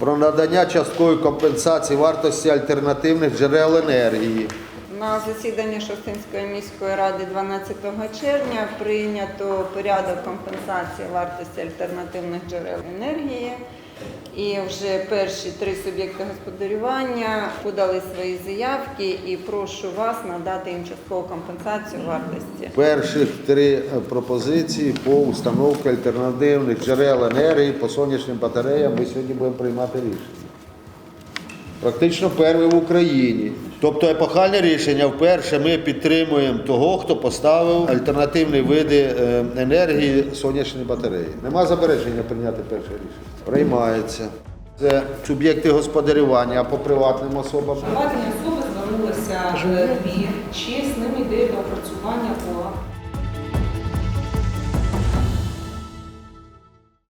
про надання часткової компенсації вартості альтернативних джерел енергії. На засіданні Шостинської міської ради 12 червня прийнято порядок компенсації вартості альтернативних джерел енергії. І вже перші три суб'єкти господарювання подали свої заявки і прошу вас надати їм часткову компенсацію вартості. Перших три е, пропозиції по установці альтернативних джерел енергії по сонячним батареям ми сьогодні будемо приймати рішення. Практично перший в Україні. Тобто епохальне рішення вперше ми підтримуємо того, хто поставив альтернативні види е, енергії сонячні батареї. Нема заперечення прийняти перше рішення. Приймається. Це суб'єкти господарювання, по приватним особам. Приватні особи звернулися е, дві, чи з ними йде доопрацювання по